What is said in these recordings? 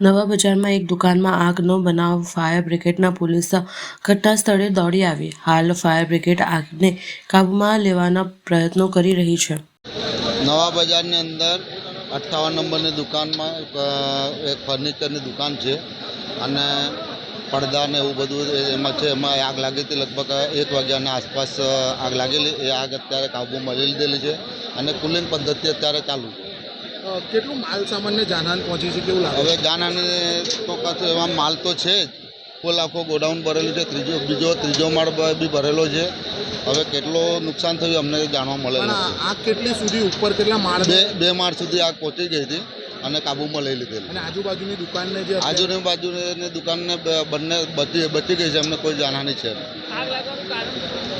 નવા બજારમાં એક દુકાનમાં આગનો બનાવ ફાયર બ્રિગેડના પોલીસ ઘટના સ્થળે દોડી આવી. હાલ ફાયર બ્રિગેડ આગને કાબૂમાં લેવાના પ્રયત્નો કરી રહી છે. નવા બજારની અંદર અઠ્ઠાવન નંબરની દુકાનમાં એક, ફર્નિચરની દુકાન છે અને પડદા ને એવું બધું એમાં છે એમાં આગ લાગી હતી. લગભગ એક વાગ્યાના આસપાસ આગ લાગેલી. એ આગ અત્યારે કાબૂમાં લઈ લીધેલી છે અને કુલિંગ પદ્ધતિ અત્યારે ચાલુ છે. કેટલું માલ સામાનને જાનહાન પહોંચી છે કેવું લાગે હવે જાનાને તો કશું એવા માલ તો છે જ. ફૂલ આખો ગોડાઉન ભરેલું છે ત્રીજો બીજો ત્રીજો માળ બ- બી ભરેલો છે. હવે કેટલો નુકસાન થયું અમને જાણવા મળેલ પણ આ નથી. આગ કેટલી સુધી ઉપર કેટલા માળ બે બે માળ સુધી આગ પહોંચી ગઈ હતી અને કાબૂમાં લઈ લીધેલી. અને આજુબાજુની દુકાનને જે અત્યારે- આજુની બાજુની દુકાનને બંને બચી બચી ગઈ છે અમને કોઈ જાણવાની છે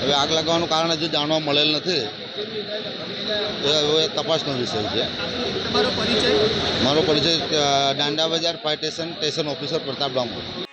હવે આગ લાગવાનું કારણ હજુ જાણવા મળેલ નથી. એ તપાસનો વિષય છે. મારો પરિચય Danda Bazar fire station station officer Pratap Damor.